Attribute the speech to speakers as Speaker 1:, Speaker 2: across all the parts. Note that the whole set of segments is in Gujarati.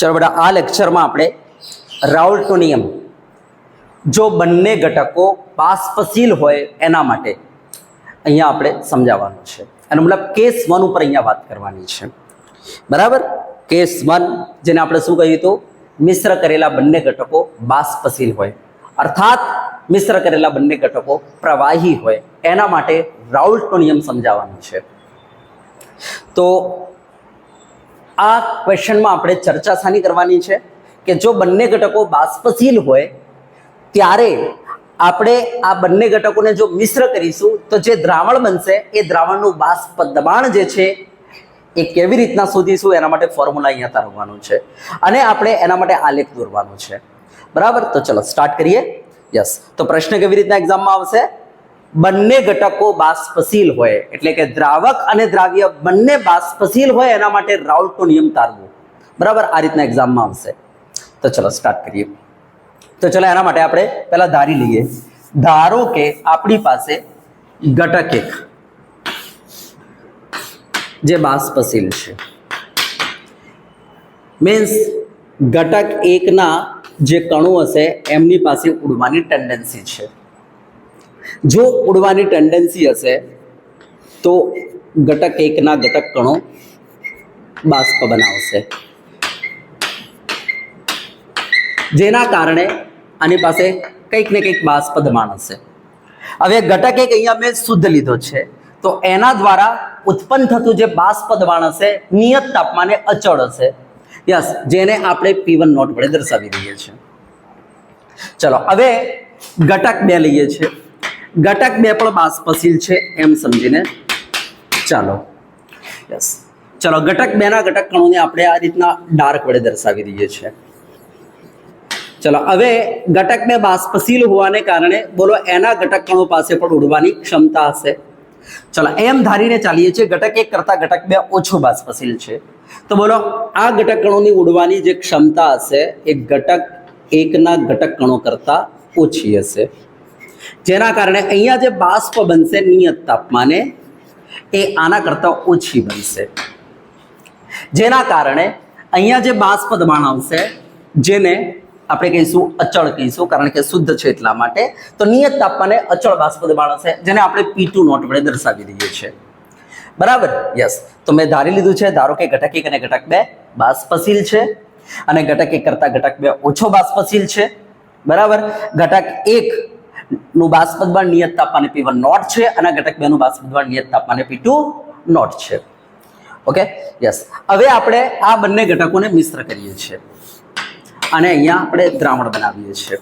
Speaker 1: ચલો બેટા, આ લેક્ચરમાં આપણે રાઉલ્ટનો નિયમ. જો બંને ઘટકો બાષ્પશીલ હોય એના માટે અહીંયા આપણે સમજાવવાનું છે. એનો મતલબ કેસ વન ઉપર અહીંયા વાત કરવાની છે. બરાબર? કેસ વન જેને આપણે શું કહ્યું હતું? મિશ્ર કરેલા બંને ઘટકો બાષ્પશીલ હોય. અર્થાત મિશ્ર કરેલા બંને ઘટકો પ્રવાહી હોય. એના માટે રાઉલ્ટનો નિયમ સમજાવવાનો છે. તો આ ક્વેશ્ચનમાં આપણે ચર્ચા શાની કરવાની છે કે જો બંને ઘટકો બાષ્પશીલ હોય, ત્યારે આપણે આ બંને ઘટકોને જો મિશ્ર કરીશું, તો જે દ્રાવણ બનશે, એ દ્રાવણનું બાષ્પ દબાણ જે છે, એ કેવી રીતના શોધીશું? એના માટે ફોર્મ્યુલા અહીંયા તારવવાનું છે. અને આપણે એના માટે આલેખ દોરવાનો છે. બરાબર? તો ચલો સ્ટાર્ટ કરીએ. યસ તો પ્રશ્ન કેવી રીતના એક્ઝામમાં આવશે? બંને ઘટકો બાષ્પશીલ હોય. એટલે કે દ્રાવક અને દ્રાવ્ય બંને બાષ્પશીલ હોય, એના માટે રાઉટનો નિયમ તારવો. બરાબર? આ રીતના એક્ઝામમાં આવશે. તો ચલો સ્ટાર્ટ કરીએ. તો ચલો એના માટે આપણે પહેલાં ધારી લઈએ. ધારો કે આપણી પાસે ઘટક એક જે બાષ્પશીલ છે. મીન્સ ઘટક એકના જે કણો હશે, એમની પાસે ઉડવાની ટેન્ડન્સી છે. જો ઉડવાની ટેન્ડન્સી હશે, તો ઘટક એકના ઘટક કણો બાષ્પ બનાવશે. જેના કારણે આની પાસે કંઈક ને કંઈક બાષ્પ દબાણ હશે. હવે ઘટક એક અહીંયા મેં શુદ્ધ લીધો છે, તો એના દ્વારા ઉત્પન્ન થતું જે બાષ્પ દબાણ હશે, નિયત તાપમાને અચળ હશે. યસ, જેને આપણે પીવન નોટ વડે દર્શાવી દઈએ છીએ. ચલો, હવે ઘટક બે લઈએ છીએ. ઘટક બે પણ બાષ્પશીલ છે એમ સમજીને ચાલો. યસ ચલો ઘટક બેના ઘટક કણોને આપણે આ રીતના ડાર્ક વડે દર્શાવી દઈએ છીએ. ચલો હવે ઘટક બે બાષ્પશીલ હોવાને કારણે બોલો એના ઘટક કણો પાસે પણ ઉડવાની ક્ષમતા હશે. ચલો એમ ધારીને ચાલીએ છીએ ઘટક એક કરતા ઘટક બે ઓછો બાષ્પશીલ છે. તો બોલો આ ઘટક કણોની ઉડવાની જે ક્ષમતા હશે એ ઘટક એકના ઘટક કણો કરતા ઓછી હશે. જેના કારણે અહીંયા જે બાષ્પ બનશે નિયત તાપમાને, એ આના કરતાં ઓછી બનશે. જેના કારણે અહીંયા જે બાષ્પ દબાણ આવશે, જેને આપણે કહીશું અચળ કહીશું, કારણ કે શુદ્ધ છે એટલા માટે, તો નિયત તાપમાને અચળ બાષ્પ દબાણ હશે, જેને આપણે પી ટુ નોટ વડે દર્શાવી દઈએ છીએ. બરાબર? યસ. તો મેં ધારી લીધું છે, ધારો કે ઘટક એક અને ઘટક બે બાષ્પશીલ છે, અને ઘટક એક કરતાં ઘટક બે ઓછો બાષ્પશીલ છે. બરાબર? ઘટક એક નું બાષ્પ દબાણ નિયત તાપમાને પી વન નોટ છે અને ઘટક બે નું બાષ્પ દબાણ નિયત તાપમાને પી ટુ નોટ છે. ઓકે યસ હવે આપણે આ બંને ઘટકોને મિશ્ર કરીએ છીએ. અને અહીંયા આપણે દ્રાવણ બનાવીએ છીએ.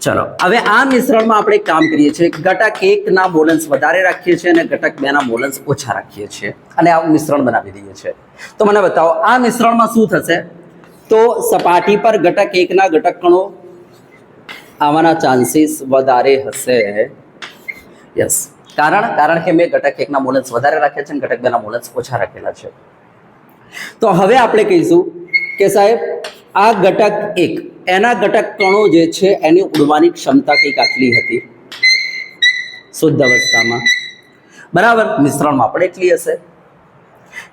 Speaker 1: ચલો. હવે આ મિશ્રણમાં આપણે કામ કરીએ છીએ. ઘટક એકના બોલન્સ વધારે રાખીએ છીએ અને ઘટક બેના બોલન્સ ઓછા રાખીએ છીએ. અને આ મિશ્રણ બનાવી દઈએ છીએ. તો મને બતાવો, આ મિશ્રણમાં શું થશે? તો સપાટી પર ઘટક એકના ઘટક કણો આવવાના ચાન્સીસ વધારે હશે. યસ કારણ કારણ કે મેં ઘટક એકના મોલન્સ વધારે રાખ્યા છે અને ઘટક બેના મોલન્સ ઓછા રાખેલા છે. તો હવે આપણે કહીશું કે સાહેબ, આ ઘટક એક, એના ઘટક કણો જે છે, એની ઉડવાની ક્ષમતા કંઈક આટલી હતી? શુદ્ધ અવસ્થામાં. બરાબર? મિશ્રણમાં પણ એટલી હશે.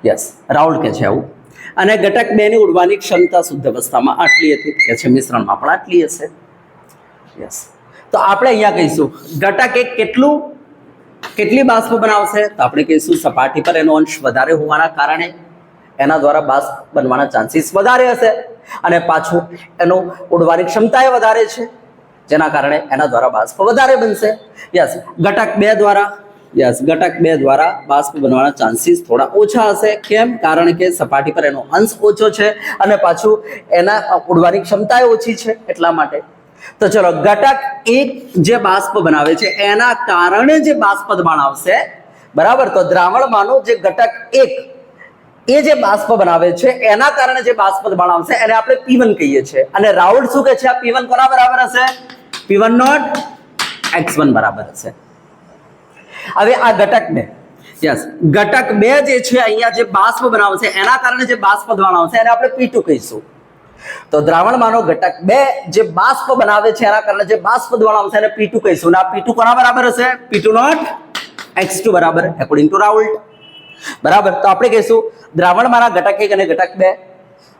Speaker 1: યસ રાઉલ કે છે આવું. અને ઘટક બેની ઉડવાની ક્ષમતા શુદ્ધ અવસ્થામાં આટલી હતી? કે છે મિશ્રણમાં પણ આટલી હશે? યસ તો આપણે અહીંયા કહીશું ઘટક એક કેટલું, કેટલી બાષ્પ બનાવશે? તો આપણે કહીશું, સપાટી પર એનો અંશ વધારે હોવાના કારણે એના દ્વારા બાષ્પ બનવાના ચાન્સીસ વધારે હશે અને પાછું એનું ઉડવાની ક્ષમતા એ વધારે છે, જેના કારણે એના દ્વારા બાષ્પ વધારે બનશે. યસ ઘટક બે દ્વારા યસ ઘટક બે દ્વારા બાષ્પ બનવાના ચાન્સીસ થોડા ઓછા હશે. કેમ? કારણ કે સપાટી પર એનો અંશ ઓછો છે અને પાછું એના ઉડવાની ક્ષમતા ઓછી છે, એટલા માટે તો ચલો, ઘટક એક જે બાષ્પ બનાવે છે, એના કારણે જે બાષ્પ દબાણ આવશે, બરાબર? તો દ્રાવણમાંનો જે ઘટક એક, એ જે બાષ્પ બનાવે છે, એના કારણે જે બાષ્પ દબાણ આવશે, એને આપણે પીવન કહીએ છીએ. અને રાઉડ શું કહે છે? આ પીવન કોના બરાબર હશે? પીવન નોટ એક્સ વન બરાબર હશે. હવે આ ઘટક બે. યસ. ઘટક બે જે છે, અહીંયા જે બાષ્પ બનાવશે એના કારણે જે બાષ્પ દબાણ આવશે, એને આપણે પી કહીશું. તો દ્રાવણમાંનો ઘટક બે જે બાષ્પ બનાવે છે, એના કારણે જે બાષ્પ દબાણ આવશે એને પી ટુ કહીશું. આ પી ટુ કોના બરાબર હશે? P two not X two બરાબર એકોર્ડિંગ ટુ રાઉલ્ટ બરાબર? તો આપણે કહીશું, દ્રાવણમાંના ઘટક એક અને ઘટક બે.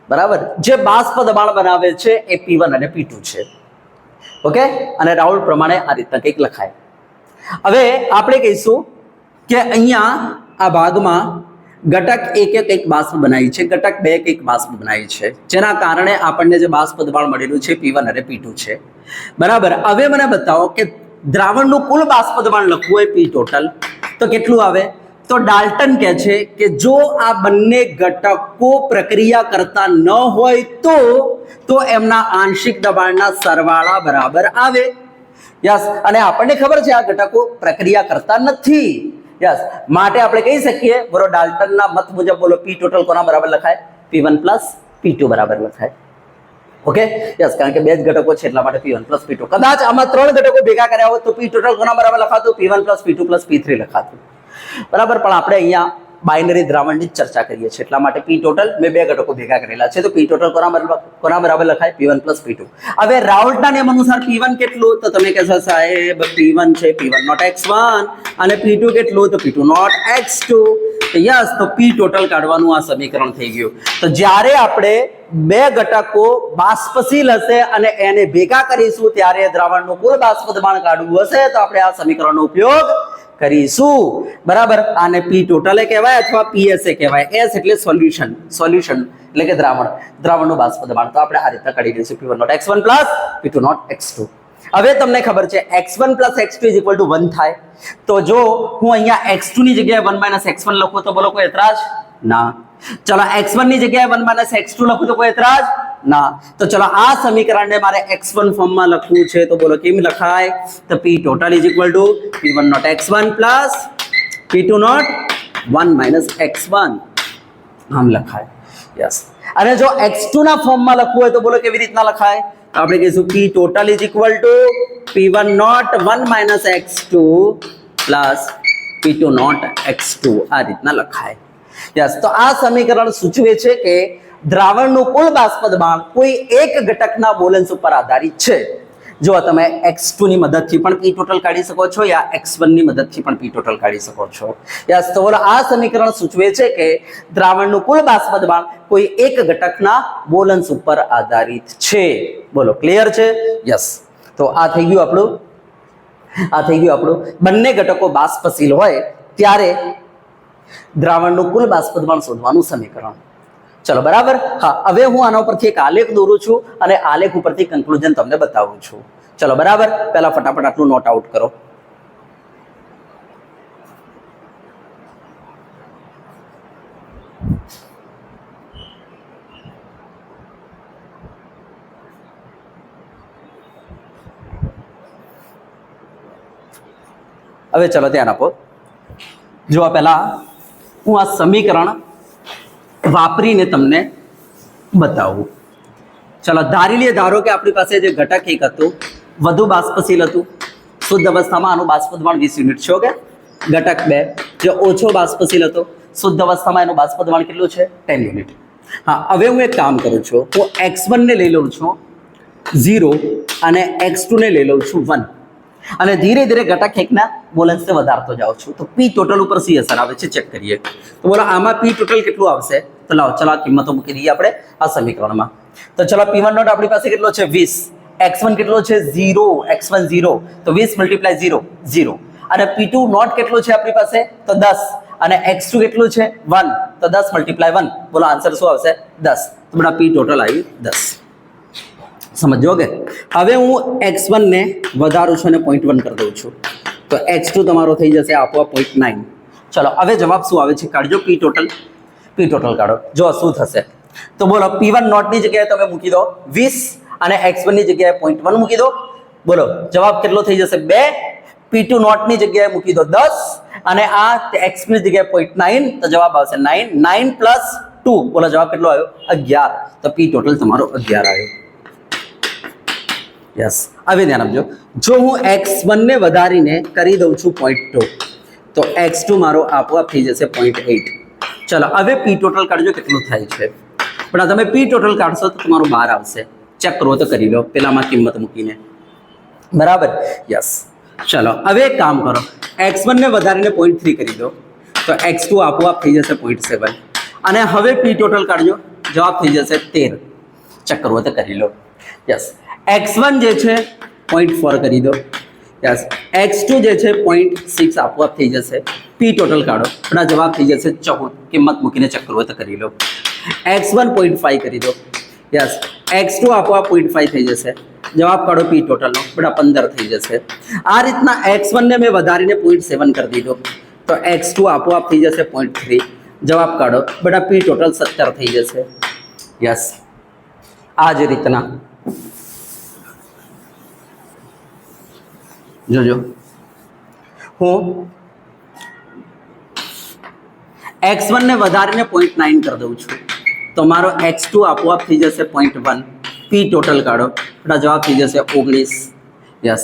Speaker 1: બરાબર? જે બાષ્પ દબાણ બનાવે છે, એ પી અને પી છે. ઓકે? અને રાઉલ પ્રમાણે આ રીતના કંઈક લખાય. હવે આપણે કહીશું કે અહીંયા આ ભાગમાં ઘટક એક એક બાષ્પ બનાવી છે, ઘટક બે એક બાષ્પ બનાવી છે. જેના કારણે આપણને જે બાષ્પ દબાણ મળેલું છે પી અને પી છે. બરાબર, હવે મને બતાવો કે દ્રાવણનું કુલ બાષ્પ દબાણ લખવું હોય પી ટોટલ, તો કેટલું આવે? તો ડાલ્ટન કહે છે કે જો આ બંને ઘટકો પ્રક્રિયા કરતા ન હોય તો તો એમના આંશિક દબાણના સરવાળા બરાબર આવે. યસ, અને આપણને ખબર છે આ ઘટકો પ્રક્રિયા કરતા નથી. યસ માટે આપણે કહી શકીએ, બોલો ડાલ્ટનના મત મુજબ બોલો પી ટોટલ કોના બરાબર લખાય? P one plus P two બરાબર લખાય. ઓકે યસ કારણ કે બે જ ઘટકો છે, એટલા માટે P one plus P two કદાચ આમાં ત્રણ ઘટકો ભેગા કર્યા હોત તો પી ટોટલ કોના બરાબર લખાતું? P one plus P two plus P three લખાતું. બરાબર? પણ આપણે અહીંયા બાઇનરી દ્રાવણની ચર્ચા કરીએ છીએ. એટલા માટે પી ટોટલ મેં બે ઘટકો ભેગા કરેલા છે. તો પી ટોટલ કોના બરાબર કોના બરાબર લખાય? P one plus P two હવે રાઉલ્ટના નિયમ અનુસાર પી વન કેટલું? તો તમે કહેશો, સાહેબ પી વન છે P one naught x one અને પી ટુ કેટલું? તો P two naught x two yes, તો પી ટોટલ કાઢવાનું આ સમીકરણ થઈ ગયું. તો જ્યારે આપણે બે ઘટકો બાષ્પશીલ હશે અને એને ભેગા કરીશું, ત્યારે દ્રાવણનું કુલ બાષ્પ દબાણ કાઢવું હશે, તો આપણે આ સમીકરણનો ઉપયોગ કરીશું. બરાબર? આને પી ટોટલે કહેવાય અથવા પીએસએ કહેવાય. એસ એટલે સોલ્યુશન સોલ્યુશન એટલે કે દ્રાવણ. દ્રાવણનું બાષ્પ દબાણ. તો આપણે આ રીતના કાઢી દઈશું. P one naught x one plus P two naught x two હવે તમને ખબર છે x one plus x two is equal to one થાય. તો જો હું અહીંયા એક્સ ટુ ની જગ્યાએ વન માઇનસ એક્સ વન લખું તો બોલો કોઈ એતરાજ? ના. ચલો એક્સ વનની જગ્યાએ વન માઇનસ એક્સ ટુ લખું તો કોઈ એતરાજ? ના. તો ચલો આ સમીકરણને મારે એક્સ વન ફોર્મમાં લખવું છે. તો બોલો કેમ લખાય? તો P total is equal to P one naught x one plus P two naught one minus x one આમ લખાય. યસ અને જો x2 ના ફોર્મમાં લખવું હોય તો બોલો કેવી રીતના લખાય? તો આપણે કહીશું p total is equal to p1 naught 1 minus x2 plus p2 naught x2 આ રીતના લખાય. યસ તો આ સમીકરણ સૂચવે છે કે દ્રાવણનું કુલ બાષ્પ દબાણ કોઈ એક ઘટકના બોલન્સ ઉપર આધારિત છે. જો તમે એક્સની મદદથી પણ પી ટોટલ કાઢી શકો છો યા એક્સની મદદથી પણ પી ટોટલ કાઢી શકો છો. યસ તો આ સમીકરણ સૂચવે છે કે દ્રાવણનું કુલ બાષ્પ દબાણ કોઈ એક ઘટકના બોલન્સ ઉપર આધારિત છે. બોલો ક્લિયર છે? યસ તો આ થઈ ગયું આપણું, આ થઈ ગયું આપણું. બંને ઘટકો બાષ્પશીલ હોય, ત્યારે દ્રાવણનું કુલ બાષ્પ દબાણ શોધવાનું સમીકરણ. ચલો, બરાબર? હા, હવે હું આના ઉપરથી એક આલેખ દોરું છું અને આલેખ ઉપરથી કન્ક્લુઝન તમને બતાવું છું. ચલો, બરાબર? પહેલા ફટાફટ આટલું નોટ આઉટ કરો. હવે ચલો, ધ્યાન આપો. જો પહેલા હું આ સમીકરણ વાપરીને તમને બતાવું. ચલો, ધારી લઈએ, ધારો કે આપણી પાસે જે ઘટક એક હતું, વધુ બાષ્પશીલ હતું, શુદ્ધ અવસ્થામાં આનું બાષ્પ દબાણ વીસ યુનિટ છે, ઓકે? ઘટક બે, જે ઓછો બાષ્પશીલ હતો, શુદ્ધ અવસ્થામાં એનું બાષ્પ દબાણ કેટલું છે? Ten unit. હા, હવે હું એક કામ કરું છું, હું એક્સ વનને લઈ લઉં છું, ઝીરો, અને એક્સ ટુને લઈ લઉં છું, વન. અને ધીરે ધીરે ઘટક એકના બોલન્સને વધારતો જાઉં છું. તો પી ટોટલ ઉપર સી અસર આવે છે ચેક કરીએ. તો બોલો, આમાં પી ટોટલ કેટલું આવશે? તો લાવો, ચલો કિંમતો મૂકી દઈએ આપણે આ સમીકરણમાં. તો ચલો પી વન નોટ આપણી પાસે કેટલો છે? વીસ. એક્સ વન કેટલો છે? ઝીરો. X one zero. તો વીસ મલ્ટીપ્લાય ઝીરો. ઝીરો. અને પી ટુ નોટ કેટલું છે આપણી પાસે? તો દસ. અને એક્સ ટુ કેટલું છે? વન. તો દસ મલ્ટીપ્લાય વન. બોલો આન્સર શું આવશે? દસ. તો બધા પી ટોટલ આવી દસ. સમજો કે? હવે હું એક્સ વનને વધારું છું અને પોઈન્ટ વન કરી દઉં છું. તો એક્સ ટુ તમારો થઈ જશે આપોઆપ પોઈન્ટ નાઇન ચલો, હવે જવાબ શું આવે છે? કાઢજો પી ટોટલ પી ટોટલ કાઢો. જો શું થશે. તો બોલો પી વન નોટની જગ્યાએ તમે મૂકી દો વીસ અને એક્સ વનની જગ્યાએ પોઈન્ટ વન મૂકી દો. બોલો, જવાબ કેટલો થઈ જશે? બે. પી ટુ નોટની જગ્યાએ મૂકી દો દસ અને આ એક્સની જગ્યાએ પોઈન્ટ નાઇન તો જવાબ આવશે નાઇન નાઇન પ્લસ ટુ બોલો, જવાબ કેટલો આવ્યો? અગિયાર. તો પી ટોટલ તમારો અગિયાર આવ્યો. યસ હવે ધ્યાન આપજો. જો હું એક્સ વનને વધારીને કરી દઉં છું પોઈન્ટ ટુ તો એક્સ ટુ મારો આપોઆપ થઈ જશે પોઈન્ટ એઇટ ચલો, હવે પી ટોટલ કાઢજો કેટલું થાય છે. પણ આ તમે પી ટોટલ કાઢશો તો તમારું બહાર આવશે. ચેક કરો તો કરી લો. પેલામાં કિંમત મૂકીને. બરાબર? યસ ચલો, હવે એક કામ કરો. એક્સ વનને વધારીને પોઈન્ટ થ્રી કરી દો. તો એક્સ ટુ આપોઆપ થઈ જશે પોઈન્ટ સેવન અને હવે પી ટોટલ કાઢજો. જવાબ થઈ જશે તેર. ચેક કરવું કરી લો. યસ એક્સ વન જે છે પોઈન્ટ ફોર કરી દો. યસ એક્સ ટુ જે છે પોઈન્ટ સિક્સ આપોઆપ થઈ જશે પી ટોટલ કાઢો પણ આ જવાબ થઈ જશે ચૌદ કિંમત મૂકીને ચેક કરવું હોય તો કરી લો એક્સ વન પોઈન્ટ ફાઈવ કરી દો યસ એક્સ ટુ આપોઆપ પોઈન્ટ ફાઈવ થઈ જશે જવાબ કાઢો પી ટોટલનો બેટા પંદર થઈ જશે આ રીતના એક્સ વનને મેં વધારીને પોઈન્ટ સેવન કરી દીધો તો એક્સ ટુ આપોઆપ થઈ જશે પોઈન્ટ થ્રી જવાબ કાઢો બેટા પી ટોટલ સત્તર થઈ જશે યસ આ જ રીતના જોજો. હું એક્સ વનને વધારીને પોઈન્ટ નાઇન કરી દઉં છું. તો મારો એક્સ ટુ આપોઆપ થઈ જશે પોઈન્ટ વન પી ટોટલ કાઢો. એટલે જવાબ થઈ જશે ઓગણીસ. યસ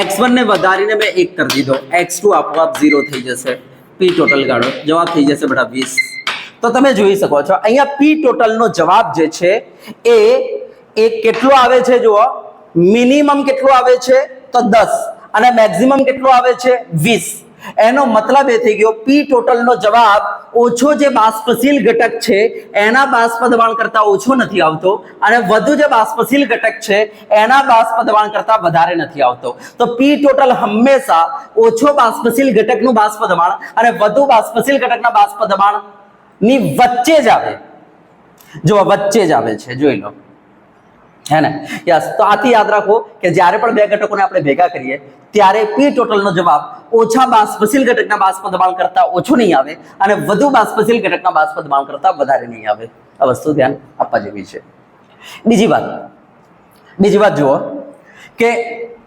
Speaker 1: એક્સ વનને વધારીને મેં એક કરી દીધો. એક્સ ટુ આપોઆપ ઝીરો થઈ જશે. પી ટોટલ કાઢો. જવાબ થઈ જશે બેટા વીસ. તો તમે જોઈ શકો છો અહીંયા પી ટોટલનો જવાબ જે છે એ એ કેટલો આવે છે જુઓ? મિનિમમ કેટલો આવે છે? તો દસ. અને મેક્સિમમ કેટલો આવે છે? વીસ. એનો મતલબ એ થઈ ગયો પી ટોટલનો જવાબ ઓછો જે બાષ્પશીલ ઘટક છે, એના બાષ્પ દબાણ કરતા ઓછો નથી આવતો અને વધુ જે બાષ્પશીલ ઘટક છે, એના બાષ્પ દબાણ કરતા વધારે નથી આવતો. તો પી ટોટલ હંમેશા ઓછો બાષ્પશીલ ઘટકનું બાષ્પ દબાણ અને વધુ બાષ્પશીલ ઘટકના બાષ્પ દબાણની વચ્ચે જ આવે. જો વચ્ચે જ આવે છે, જોઈ લો. હે ને? યસ, તો આથી યાદ રાખો કે જ્યારે પણ બે ઘટકોને આપણે ભેગા કરીએ, ત્યારે પી ટોટલનો જવાબ ઓછા બાષ્પશીલ ઘટકના બાષ્પ દબાણ કરતા ઓછો નહીં આવે અને વધુ બાષ્પશીલ ઘટકના બાષ્પ દબાણ કરતા વધારે નહીં આવે. આ વસ્તુ ધ્યાન આપવા જેવી છે. બીજી વાત. બીજી વાત જુઓ કે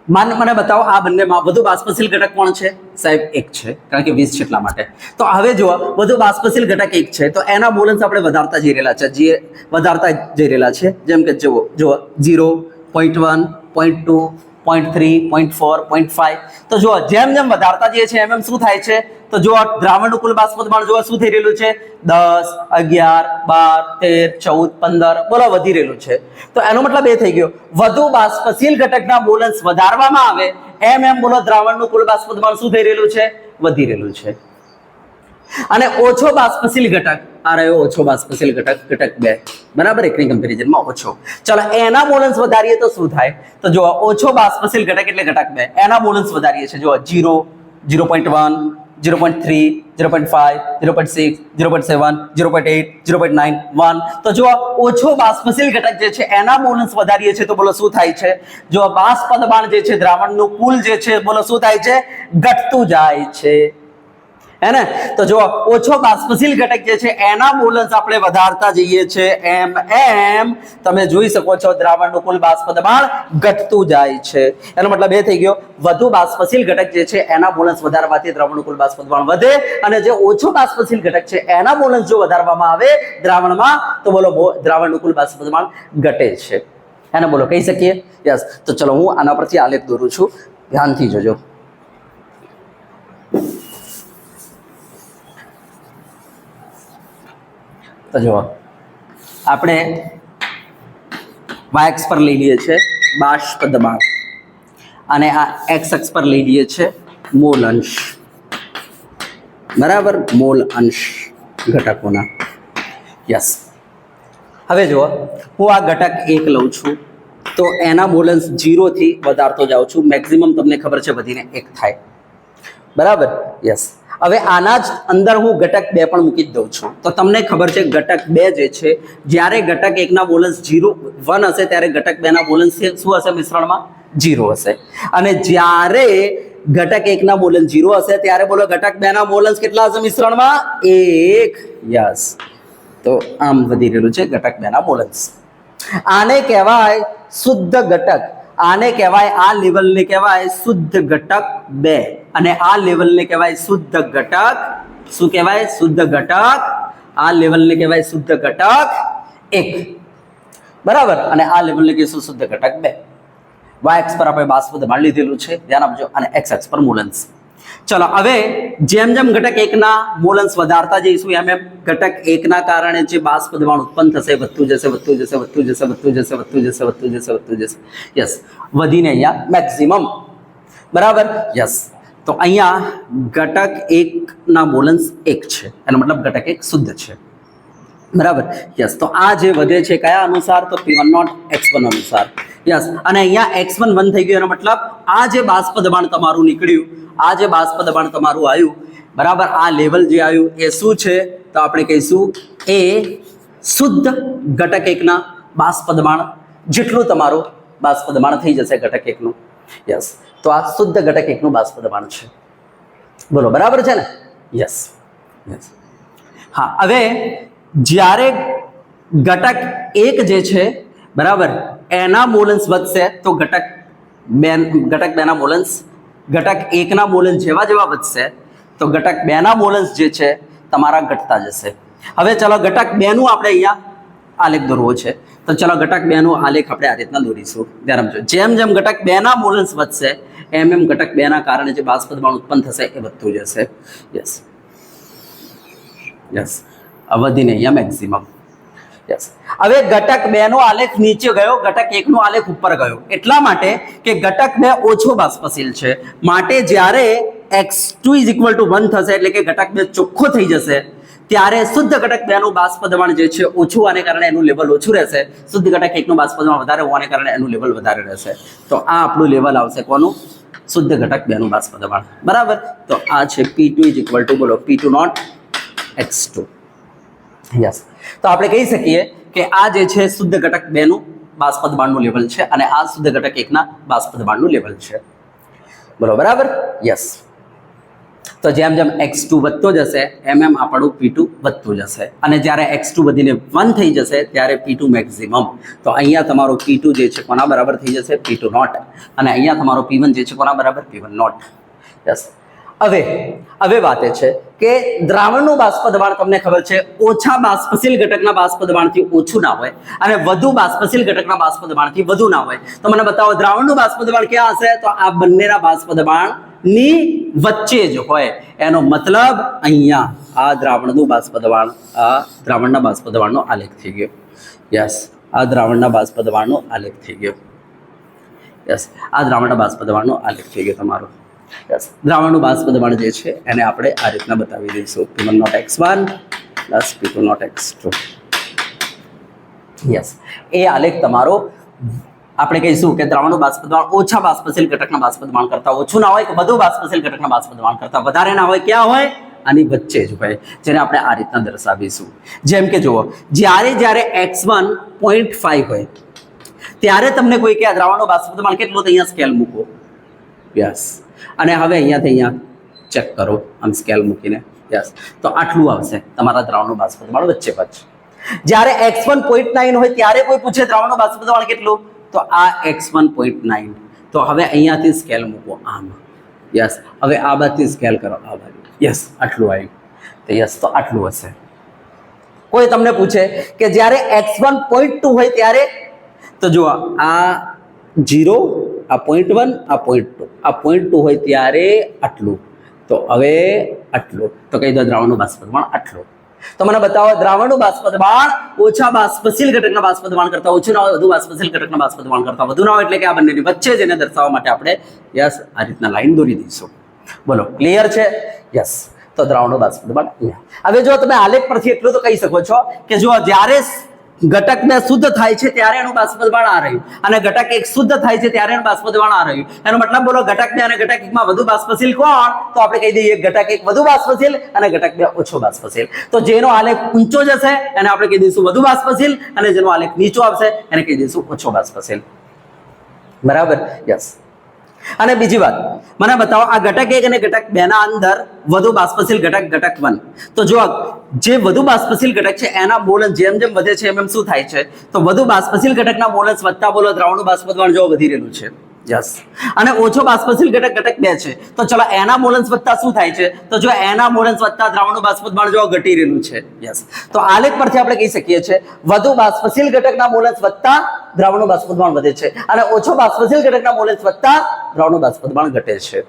Speaker 1: માન મને બતાવો, આ બંનેમાં વધુ બાષ્પશીલ ઘટક કોણ છે? સાહેબ, એક છે, કારણ કે વીસ છે એટલા માટે. તો હવે જુઓ, વધુ બાષ્પશીલ ઘટક એક છે. તો એના મોલન્સ આપણે વધારતા જઈ રહેલા છે, જે વધારતા જઈ રહેલા છે. જેમ કે જુઓ જુઓ zero point one point two point three point four point five તો જુઓ, જેમ જેમ વધારતા જઈએ છીએ, એમ એમ શું થાય છે? તો જુઓ, દ્રાવણનું કુલ બાષ્પ દબાણ જુઓ, શું થઈ રહેલું છે? દસ, અગિયાર, બાર, તેર, ચૌદ, પંદર, બોલો, વધી રહેલું છે. તો એનો મતલબ એ થઈ ગયો, વધુ બાષ્પશીલ ઘટકના બોલન્સ વધારવામાં આવે, એમ એમ બોલો, દ્રાવણનું કુલ બાષ્પ દબાણ શું થઈ રહેલું છે? વધી રહેલું છે. અને ઓછો બાષ્પશીલ ઘટક. આ રહ્યો ઓછો બાષ્પશીલ ઘટક ઘટક બે. બરાબર? એકની કમ્પેરિઝનમાં ઓછો. ચલો, એના મોલન્સ વધારીએ તો શું થાય? તો જો ઓછો બાષ્પશીલ ઘટક એટલે ઘટક બે. એના મોલન્સ વધારીએ છે જો zero zero point one, zero point three, zero point five, zero point six, zero point seven, zero point eight zero point nine one. તો જો ઓછો બાષ્પશીલ ઘટક જે છે, એના મોલન્સ વધારીએ છીએ તો બોલો શું થાય છે? જો બાષ્પ દબાણ જે છે, દ્રાવણનું કુલ જે છે, બોલો શું થાય છે? ઘટતું જાય છે. હે ને તો જો ઓછો બાષ્પશીલ ઘટક જે છે, એના મોલન્સ આપણે વધારતા જઈએ છે, એમ એમ. તમે જોઈ શકો છો, દ્રાવણનું કુલ બાષ્પ દબાણ ઘટતું જાય છે. એનો મતલબ એ થઈ ગયો, વધુ બાષ્પશીલ ઘટક જે છે, એના મોલન્સ વધારવાથી દ્રાવણનું કુલ બાષ્પ દબાણ વધે અને જે ઓછો બાષ્પશીલ ઘટક છે, એના મોલન્સ જો વધારવામાં આવે દ્રાવણમાં, તો બોલો દ્રાવણનું કુલ બાષ્પ દબાણ ઘટે છે. એને બોલો, કહી શકીએ? યસ. તો ચલો, હું આના પરથી આલેખ દોરું છું. ધ્યાનથી જોજો. તો જુઓ. આપણે વાય એક્સ પર લઈ લઈએ છીએ બાષ્પ દબાણ. અને આ એક્સ એક્સ પર લઈ લઈએ છીએ મોલ અંશ. બરાબર? મોલ અંશ ઘટકોના. યસ હવે જુઓ, હું આ ઘટક એક લઉં છું. તો એના મોલન્સ જીરોથી વધારતો જાઉં છું. મેક્સિમમ તમને ખબર છે, વધીને એક થાય. બરાબર? યસ હવે આના જ અંદર હું ઘટક બે પણ મૂકી દઉં છું. તો તમને ખબર છે ઘટક બે જે છે, જ્યારે ઘટક એકના બોલન્સ જીરો વન હશે, ત્યારે ઘટક બેના બોલન્સ શું હશે મિશ્રણમાં? જીરો હશે. અને જ્યારે ઘટક એકના બોલન્સ જીરો હશે, ત્યારે બોલો ઘટક બેના બોલન્સ કેટલા હશે મિશ્રણમાં? એક. યસ. તો આમ વધી રહેલું છે ઘટક બેના બોલન્સ આને કહેવાય શુદ્ધ ઘટક. આને કહેવાય, આ લેવલને કહેવાય શુદ્ધ ઘટક બે. અને આ લેવલને કહેવાય શુદ્ધ ઘટક. શું કહેવાય? શુદ્ધ ઘટક. આ લેવલને કહેવાય શુદ્ધ ઘટક એક. બરાબર? અને આ લેવલને કહીશું શુદ્ધ ઘટક બે. વાય એક્સ પર આપણે બાષ્પ દબાણ લીધેલું છે. ધ્યાન આપજો. અને એક્સ એક્સ પર મોલન્સ. ચલો, હવે જેમ જેમ ઘટક એકના મોલન્સ વધારતા જઈશું, એમ એમ ઘટક એકના કારણે જે બાષ્પ દબાણ ઉત્પન્ન થશે, વધતું જશે વધતું જશે વધતું જશે વધતું જશે વધતું જશે વધતું જશે વધતું જશે. યસ વધીને અહીંયા મેક્સિમમ બરાબર? યસ તો અહીંયા ઘટક એકના મોલન્સ એક છે. એનો મતલબ ઘટક એક શુદ્ધ છે. બરાબર? યસ તો આ જે વધે છે કયા અનુસાર? તો P one naught x one અનુસાર. યસ અને અહીંયા એક્સ વન વન થઈ ગયું, એનો મતલબ આ જે બાષ્પ દબાણ તમારું નીકળ્યું, આ જે બાષ્પ દબાણ તમારું આવ્યું, બરાબર? આ લેવલ જે આવ્યું, એ શું છે? તો આપણે કહીશું, એ શુદ્ધ ઘટક એકના બાષ્પ દબાણ જેટલું તમારું બાષ્પ દબાણ થઈ જશે ઘટક એકનું યસ તો આ શુદ્ધ ઘટક એકનું બાષ્પ દબાણ છે. બોલો, બરાબર છે ને? યસ યસ હા, હવે જ્યારે ઘટક એક જે છે, બરાબર, એના મોલન્સ વધશે તો ઘટક બે ઘટક બેના મોલન્સ, ઘટક એકના મોલન્સ જેવા જેવા વધશે તો ઘટક બેના મોલન્સ જે છે, તમારા ઘટતા જશે. હવે ચલો ઘટક બેનું આપણે અહીંયા આલેખ દોરવો છે. તો ચલો ઘટક બેનું આલેખ આપણે આ રીતના દોરીશું. ધ્યાન રમજો જેમ જેમ ઘટક બેના મોલન્સ વધશે, એમ એમ ઘટક બેના કારણે જે બાષ્પ દબાણ ઉત્પન્ન થશે એ વધતું જશે. યસ યસ વધીને અહીંયા મેક્સિમમ યસ હવે ઘટક બે નો આલેખ નીચે ગયો, ઘટક એક નો આલેખ ઉપર ગયો. એટલા માટે કે ઘટક બે ઓછો બાષ્પશીલ છે. માટે જ્યારે x two is equal to one થશે એટલે કે ઘટક બે ચોખ્ખો થઈ જશે, ત્યારે શુદ્ધ ઘટક બે નું બાષ્પ દબાણ જે છે ઓછું આને કારણે એનું લેવલ ઓછું રહેશે. શુદ્ધ ઘટક એકનું બાષ્પ દબાણ વધારે હોવાને કારણે એનું લેવલ વધારે રહેશે. તો આ આપણું લેવલ આવશે કોનું? શુદ્ધ ઘટક બેનું બાષ્પ દબાણ. બરાબર? તો આ છે P two is equal to, બોલો P two naught, x two. Yes તો આપણે કહી શકીએ કે આ જે છે શુદ્ધ ઘટક બેનું બાષ્પ બાણનું લેવલ છે અને આ શુદ્ધ ઘટક એકના બાષ્પ બાણનું લેવલ છે. બોલો, બરાબર? યસ તો જેમ જેમ એક્સ ટુ વધતો જશે, એમ એમ આપણું પી ટુ વધતું જશે. અને જ્યારે એક્સ ટુ વધીને વન થઈ જશે, ત્યારે પી ટુ મેક્ઝિમમ તો અહીંયા તમારો પી ટુ જે છે કોના બરાબર થઈ જશે? પી ટુ નોટ અને અહીંયા તમારો પી વન જે છે કોના બરાબર? પી વન નોટ યસ હવે હવે વાત એ છે કે દ્રાવણનું બાષ્પ દબાણ તમને ખબર છે, ઓછા બાષ્પશીલ ઘટકના બાષ્પ દબાણથી ઓછું ના હોય અને વધુ બાષ્પશીલ ઘટકના બાષ્પ દબાણથી વધુ ના હોય. તો મને બતાવો, દ્રાવણનું બાષ્પ દબાણ ક્યાં હશે? તો આ બંનેના બાષ્પ દબાણની વચ્ચે જ હોય. એનો મતલબ અહીંયા આ દ્રાવણનું બાષ્પ દબાણ, આ દ્રાવણના બાષ્પ દબાણનો આલેખ થઈ ગયો. યસ આ દ્રાવણના બાષ્પ દબાણનો આલેખ થઈ ગયો. યસ આ દ્રાવણના બાષ્પ દબાણનો આલેખ થઈ ગયો તમારો. દ્રાવણનું બાષ્પ દબાણ જે છે, એને આપણે આ રીતના બતાવી દઈશું. P one naught x one plus P naught x two yes એ આલેખ તમારો, આપણે કહીશું કે દ્રાવણનું બાષ્પ દબાણ ઓછા બાષ્પશીલ ઘટકના બાષ્પ દબાણ કરતા ઓછું ના હોય કે વધુ બાષ્પશીલ ઘટકના બાષ્પ દબાણ કરતા વધારે ના હોય, ક્યાં હોય? આની વચ્ચે જ હોય, જેને આપણે આ રીતના દર્શાવીશું. જેમ કે જુઓ, જ્યારે જ્યારે એક્સ વન પોઈન્ટ ફાઈવ હોય, ત્યારે તમને કોઈ કે દ્રાવણનું બાષ્પ દબાણ કેટલું અહીંયા સ્કેલ મૂકો. યસ. અને હવે અહીંયાથી અહીંયા ચેક કરો, આમ સ્કેલ મૂકીને. યસ. તો આટલું આવશે તમારા દ્રાવણનું બાષ્પ દબાણ વચ્ચે વચ્ચે. જ્યારે એક્સ વન પોઈન્ટ નાઇન હોય ત્યારે કોઈ પૂછે દ્રાવણનું બાષ્પ દબાણ કેટલું? તો આ એક્સ વન પોઈન્ટ નાઇન તો હવે અહીંયાથી સ્કેલ મૂકો આમ. યસ. હવે આ બાજુથી સ્કેલ કરો, આ બાજુ. યસ, આટલું આવ્યું તો યસ, તો આટલું હશે. કોઈ તમને પૂછે કે જ્યારે એક્સ વન પોઈન્ટ ટુ હોય ત્યારે? તો જુઓ, આ જીરો આ પોઈન્ટ વન આ પોઈન્ટ ટુ આ પોઈન્ટ ટુ હોય ત્યારે આટલું. તો હવે આટલું. તો કહી દો દ્રાવણનું બાષ્પ દબાણ આટલું. તો મને બતાવો દ્રાવણનું બાષ્પ દબાણ ઓછા બાષ્પશીલ ઘટકના બાષ્પ દબાણ કરતા ઓછું ના હોય, વધુ બાષ્પશીલ ઘટકના બાષ્પ દબાણ કરતા વધુ ના હોય એટલે કે આ બંનેની વચ્ચે જેને દર્શાવવા માટે આપણે યસ, આ રીતના લાઈન દોરી દઈશું. બોલો ક્લિયર છે? યસ. તો દ્રાવણનું બાષ્પ દબાણ હવે જો તમે આલેખ પરથી એટલું તો કહી શકો છો કે જો જ્યારે ઘટક બે શુદ્ધ થાય છે ત્યારે એનું બાષ્પ દબાણ આ રહ્યું. અને ઘટક એક શુદ્ધ થાય છે ત્યારે એનું બાષ્પ દબાણ આ રહ્યું. એનો મતલબ બોલો ઘટક બે અને ઘટક એકમાં વધુ બાષ્પશીલ કોણ? તો આપણે કહી દઈએ, ઘટક એક વધુ બાષ્પશીલ અને ઘટક બે ઓછો બાષ્પશીલ. તો જેનો આલેખ ઊંચો જશે એને આપણે કહી દઈશું વધુ બાષ્પશીલ અને જેનો આલેખ નીચો આવશે, એને કહી દઈશું ઓછો બાષ્પશીલ. બરાબર? યસ અને બીજી વાત, મને બતાવો, આ ઘટક એક અને ઘટક બે ના અંદર વધુ બાષ્પશીલ ઘટક ઘટક વન. તો જો જે વધુ બાષ્પશીલ ઘટક છે, એના બોલન જેમ જેમ વધે છે, એમ એમ શું થાય છે? તો વધુ બાષ્પશીલ ઘટકના મોલન્સ વધતા બોલો, દ્રાવણનું બાષ્પ દબાણ જો વધી રહેલું છે. યસ અને ઓછો બાષ્પશીલ ઘટક ઘટક બે છે. તો ચલો, એના મોલન્સ વધતા શું થાય છે? તો જો એના મોલન્સ વધતા દ્રાવણનું બાષ્પોદમાણ જો ઘટી રહેલું છે. યસ તો આલેખ પરથી આપણે કહી શકીએ છીએ, વધુ બાષ્પશીલ ઘટકના મોલન્સ વધતા દ્રાવણનું બાષ્પોદમાણ વધે છે. અને ઓછો બાષ્પશીલ ઘટકના મોલન્સ વધતા દ્રાવણનું બાષ્પોદમાણ ઘટે છે.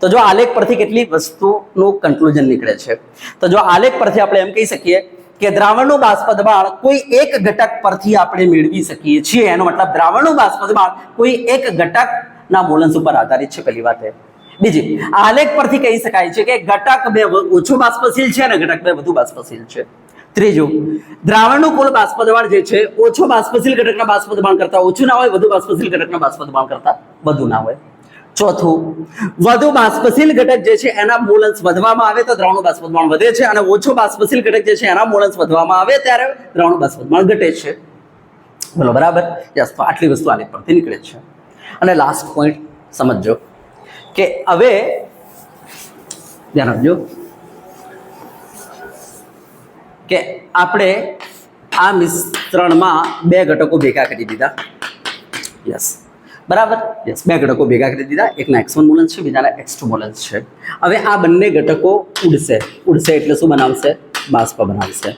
Speaker 1: તો જો આલેખ પરથી કેટલી વસ્તુનું કન્ક્લુઝન નીકળે છે? તો જો આલેખ પરથી આપણે એમ કહી શકીએ કે દ્રાવણનું બાષ્પ દબાણ કોઈ એક ઘટક પરથી આપણે મેળવી શકીએ છીએ. એનો મતલબ દ્રાવણનું બાષ્પ દબાણ કોઈ એક ઘટકના મોલન્સ ઉપર આધારિત છે. પહેલી વાત એ. બીજી આલેખ પરથી કહી શકાય છે કે ઘટક બે ઓછું બાષ્પશીલ છે અને ઘટક બે વધુ બાષ્પશીલ છે. ત્રીજું, દ્રાવણનું કુલ બાષ્પ જે છે, ઓછો બાષ્પશીલ ઘટકના બાષ્પ દબાણ કરતા ઓછું ના હોય, વધુ બાષ્પશીલ ઘટકના બાષ્પ કરતા વધુ ના હોય. ચોથું, વધુ બાષ્પશીલ ઘટક જે છે એના મોલન્સ વધવામાં આવે તો દ્રાવણનું બાષ્પદમાણ વધે છે અને ઓછો બાષ્પશીલ ઘટક જે છે એના મોલન્સ વધવામાં આવે ત્યારે દ્રાવણનું બાષ્પદમાણ ઘટે છે. બોલો, બરાબર? યસ, તો આટલી વસ્તુ આની પરથી નીકળે છે. અને લાસ્ટ પોઈન્ટ સમજજો કે હવે ધ્યાન આપજો કે આપણે આ મિશ્રણમાં બે ઘટકો ભેગા કરી દીધા. યસ. બરાબર? યસ બે ઘટકો ભેગા કરી દીધા. એકના એક્સ વન મોલન્સ છે, બીજાના એક્સ ટુ મોલન્સ છે. હવે આ બંને ઘટકો ઉડશે. ઉડશે એટલે શું બનાવશે? બાષ્પ બનાવશે.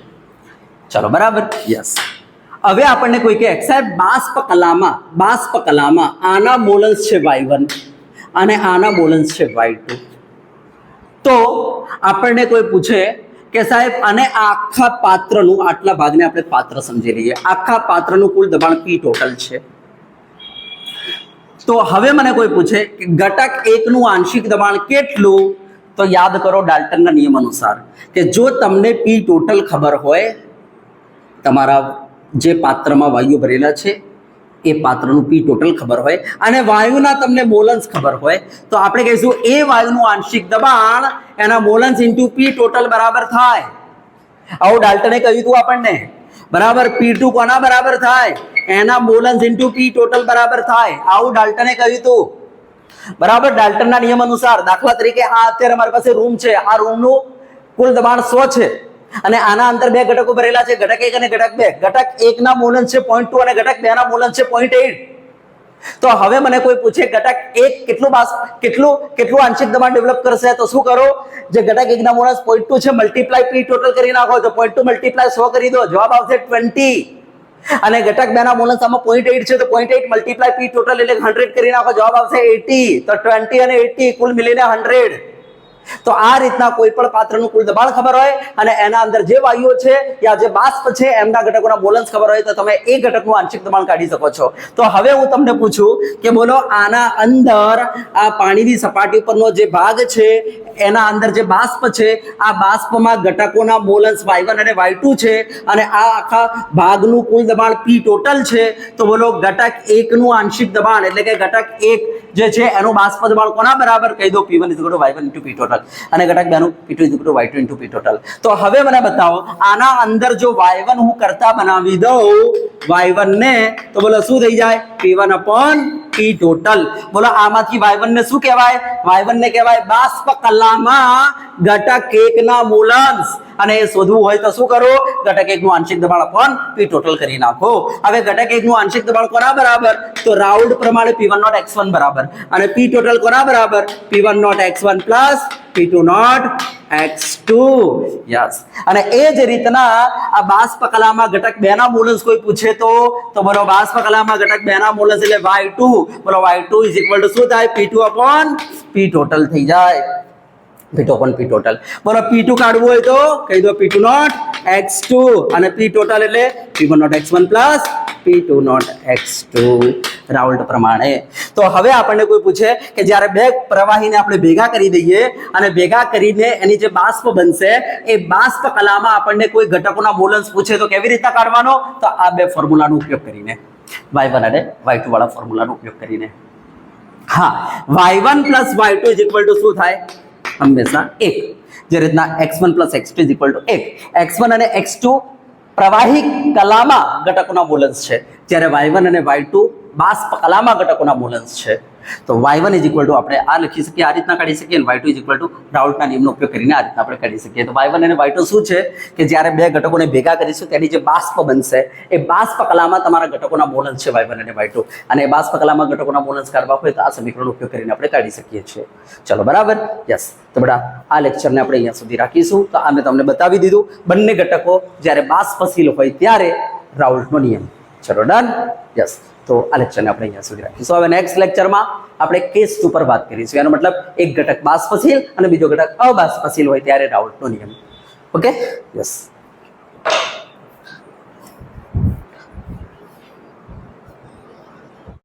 Speaker 1: ચલો, બરાબર? યસ હવે આપણને કોઈ કહે, સાહેબ, બાષ્પ કલામાં બાષ્પ કલામાં આના મોલન્સ છે વાય વન અને આના મોલન્સ છે વાય ટુ તો આપણને કોઈ પૂછે કે, સાહેબ, અને આખા પાત્રનું, આટલા ભાગને આપણે પાત્ર સમજી લઈએ. આખા પાત્રનું કુલ દબાણ પી ટોટલ છે. તો હવે મને કોઈ પૂછે કે ઘટક એકનું આંશિક દબાણ કેટલું? તો યાદ કરો ડાલ્ટનના નિયમ અનુસાર કે જો તમને પી ટોટલ ખબર હોય, તમારા જે પાત્રમાં વાયુ ભરેલા છે, એ પાત્રનું પી ટોટલ ખબર હોય અને વાયુના તમને મોલન્સ ખબર હોય, તો આપણે કહીશું એ વાયુનું આંશિક દબાણ એના મોલન્સ ઇન્ટુ પી ટોટલ બરાબર થાય. આવું ડાલ્ટને કહ્યું હતું આપણને. બરાબર પી ટુ કોના બરાબર થાય? એના મોલન્સ ઇન્ટુ પી ટોટલ બરાબર થાય. આવું ડાલ્ટને કહ્યું હતું બરાબર ડાલ્ટનના નિયમ અનુસાર દાખલા તરીકે આ અત્યારે અમારી પાસે રૂમ છે. આ રૂમનું કુલ દબાણ સો છે. અને આના અંદર બે ઘટકો ભરેલા છે. ઘટક એક અને ઘટક બે. ઘટક એકના મોલન છે પોઈન્ટ ટુ અને ઘટક બે ના મોલન છે પોઈન્ટ એટ તો હવે મને કોઈ પૂછે ઘટક એક કેટલું બાસ, કેટલું કેટલું આંશિક દબાણ ડેવલપ કરશે? તો શું કરો? જે ઘટક એકના મોલન્સ પોઈન્ટ ટુ છે મલ્ટીપ્લાય પી ટોટલ કરી નાખો. તો પોઈન્ટ ટુ મલ્ટીપ્લાય સો કરી દો. જવાબ આવશે ટ્વેન્ટી અને ઘટક બે ના મોલન્સ આમાં પોઈન્ટ એટ છે, તો point eight multiply P total એટલે હંડ્રેડ કરી નાખો, જવાબ આવશે એટી તો ટ્વેન્ટી અને એટી કુલ મિલીને હંડ્રેડ તો આ રીતના કોઈ પણ પાત્રનું કુલ દબાણ ખબર હોય અને એના અંદર જે વાયુઓ છે યા જે બાષ્પ છે, એમના ઘટકોના બોલન્સ ખબર હોય તો તમે એ ઘટકનું આંશિક દબાણ કાઢી શકો છો. તો હવે હું તમને પૂછું કે બોલો, આના અંદર આ પાણીની સપાટી પરનો જે ભાગ છે, એના અંદર જે બાષ્પ છે, આ બાષ્પમાં ઘટકોના બોલન્સ વાય અને વાય છે અને આ આખા ભાગનું કુલ દબાણ પી ટોટલ છે. તો બોલો, ઘટક એકનું આંશિક દબાણ એટલે કે ઘટક એક જે છે, એનું બાષ્પ દબાણ કોના બરાબર? કહી દો P one is into P total અને ઘટક બેનું P two is to total તો હવે મને બતાવો, આના અંદર જો વાય હું કરતા બનાવી દઉં વાય ને, તો બોલો, શું થઈ જાય? P one upon P total બોલો, આમાંથી વાય ને શું કહેવાય? વાય વન ને કહેવાય બાષ્પ કલામાં ઘટક એકના મૂલાંશ અને એ શોધવું હોય તો શું કરો? ઘટક એકનું આંશિક દબાણ અપોન પી ટોટલ કરી નાખો. હવે ઘટક એકનું આંશિક દબાણ કોના બરાબર? તો રાઉન્ડ પ્રમાણે P one naught x one બરાબર. અને પી ટોટલ કોના બરાબર? P one naught x one plus P two naught x two yes અને એ જ રીતના આ બાષ્પ કલામાં ઘટક બેના મોલન્સ કોઈ પૂછે તો? તો બોલો કલામાં ઘટક બેના મોલન્સ એટલે વાય ટુ બોલો વાય ટુ ઇઝ ઇક્વલ શું થાય? P two upon P total થઈ જાય. પી ટુ પી ટોટલ બરાબર પી ટુ કાઢવું હોય તો કહી દો P two naught x two અને પી ટોટલ એટલે P one naught x one plus P two naught x two Raoult પ્રમાણે. તો હવે આપણને કોઈ પૂછે કે જ્યારે બે પ્રવાહીને આપણે ભેગા કરી દઈએ અને ભેગા કરીને એની જે બાષ્પ બનશે, એ બાષ્પ કલામાં આપણને કોઈ ઘટકોના મોલન્સ પૂછે તો કેવી રીતના કાઢવાનો? તો આ બે ફોર્મ્યુલાનો ઉપયોગ કરીને. વાય વન અને વાય ટુ વાળા ફોર્મ્યુલાનો ઉપયોગ કરીને. હા y one plus y two is equal to શું થાય? હંમેશા એક. જે રીતના x one plus x two is equal to એક. એક્સ વન અને એક્સ ટુ પ્રવાહી કલામાં ઘટકોના મોલન્સ છે. જ્યારે વાય વન અને વાય ટુ બાષ્પ કલામાં ઘટકોના મોલન્સ છે. તો y one is equal to આપણે આ લખી શકીએ, આ રીતના કાઢી શકીએ અને y two is equal to રાઉટના નિયમનો ઉપયોગ કરીને આ રીતના આપણે કાઢી શકીએ. તો વાય વન અને વાય ટુ શું છે? કે જ્યારે બે ઘટકોને ભેગા કરીશું, તેની જે બાષ્પ બનશે, એ બાષ્પ કલામાં તમારા ઘટકોના મોલન્સ છે વાય વન અને વાય ટુ અને એ બાષ્પ કલામાં ઘટકોના મોલન્સ કાઢવા હોય તો આ સમીકરણનો ઉપયોગ કરીને આપણે કાઢી શકીએ છીએ. ચલો, બરાબર? યસ તો બેટા, આ લેક્ચરને આપણે અહીંયા સુધી રાખીશું. તો આ મેં તમને બતાવી દીધું. બંને ઘટકો જ્યારે બાષ્પશીલ હોય ત્યારે રાઉલ્ટનો નિયમ. ચલો ડન યસ તો આ લેક્ચરને આપણે અહીંયા સુધી રાખીશું. હવે નેક્સ્ટ લેક્ચરમાં આપણે કેસ ઉપર વાત કરીશું. એનો મતલબ એક ઘટક બાષ્પશીલ અને બીજો ઘટક અબાષ્પશીલ હોય ત્યારે રાઉટનો નિયમ. Okay yes